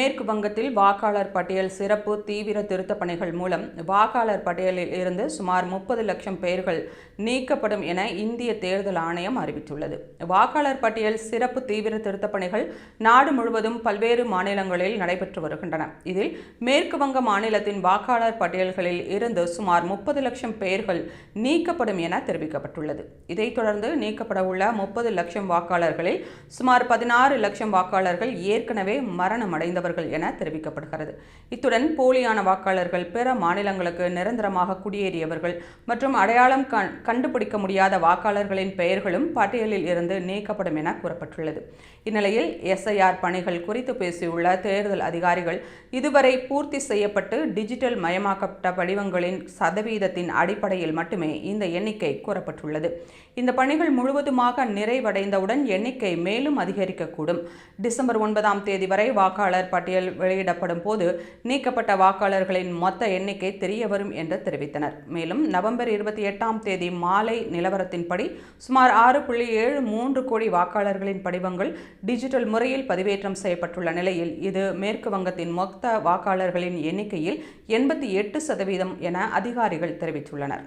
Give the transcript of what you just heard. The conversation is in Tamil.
மேற்கு வங்கத்தில் வாக்காளர் பட்டியல் சிறப்பு தீவிர திருத்தப் பணிகள் மூலம் வாக்காளர் பட்டியலில் இருந்து சுமார் முப்பது லட்சம் பெயர்கள் நீக்கப்படும் என இந்திய தேர்தல் ஆணையம் அறிவித்துள்ளது. வாக்காளர் பட்டியல் சிறப்பு தீவிர திருத்தப் பணிகள் நாடு முழுவதும் பல்வேறு மாநிலங்களில் நடைபெற்று வருகின்றன. இதில் மேற்கு வங்க மாநிலத்தின் வாக்காளர் பட்டியல்களில் இருந்து சுமார் முப்பது லட்சம் பெயர்கள் நீக்கப்படும் என தெரிவிக்கப்பட்டுள்ளது. இதைத் தொடர்ந்து நீக்கப்பட உள்ள முப்பது லட்சம் வாக்காளர்களில் சுமார் பதினாறு லட்சம் வாக்காளர்கள் ஏற்கனவே மரணமடைந்தவர்கள் என தெரிவிக்கப்படுகிறது. இத்துடன் போலியான வாக்காளர்கள் பிற மாநிலங்களுக்கு நிரந்தரமாக குடியேறியவர்கள் மற்றும் அடையாளம் கண்டுபிடிக்க முடியாத வாக்காளர்களின் பெயர்களும் பட்டியலில் இருந்து நீக்கப்படும் என கூறப்பட்டுள்ளது. இந்நிலையில் எஸ்ஐஆர் பணிகள் குறித்து பேசியுள்ள தேர்தல் அதிகாரிகள் இதுவரை பூர்த்தி செய்யப்பட்டு டிஜிட்டல் மயமாக்கப்பட்ட படிவங்களின் சதவீதத்தின் அடிப்படையில் மட்டுமே இந்த எண்ணிக்கை கூறப்பட்டுள்ளது. இந்த பணிகள் முழுவதுமாக நிறைவடைந்தவுடன் எண்ணிக்கை மேலும் அதிகரிக்கக்கூடும். டிசம்பர் ஒன்பதாம் தேதி வரை வாக்காளர் பட்டியல் வெளியிடப்படும் போது நீக்கப்பட்ட வாக்காளர்களின் மொத்த எண்ணிக்கை தெரிய வரும் என்று தெரிவித்தனர். மேலும் நவம்பர் இருபத்தி எட்டாம் தேதி மாலை நிலவரத்தின்படி சுமார் ஆறு புள்ளி ஏழு மூன்று கோடி வாக்காளர்களின் படிவங்கள் டிஜிட்டல் முறையில் பதிவேற்றம் செய்யப்பட்டுள்ள நிலையில் இது மேற்கு வங்கத்தின் மொத்த வாக்காளர்களின் எண்ணிக்கையில் எண்பத்தி எட்டு சதவீதம் என அதிகாரிகள் தெரிவித்துள்ளனர்.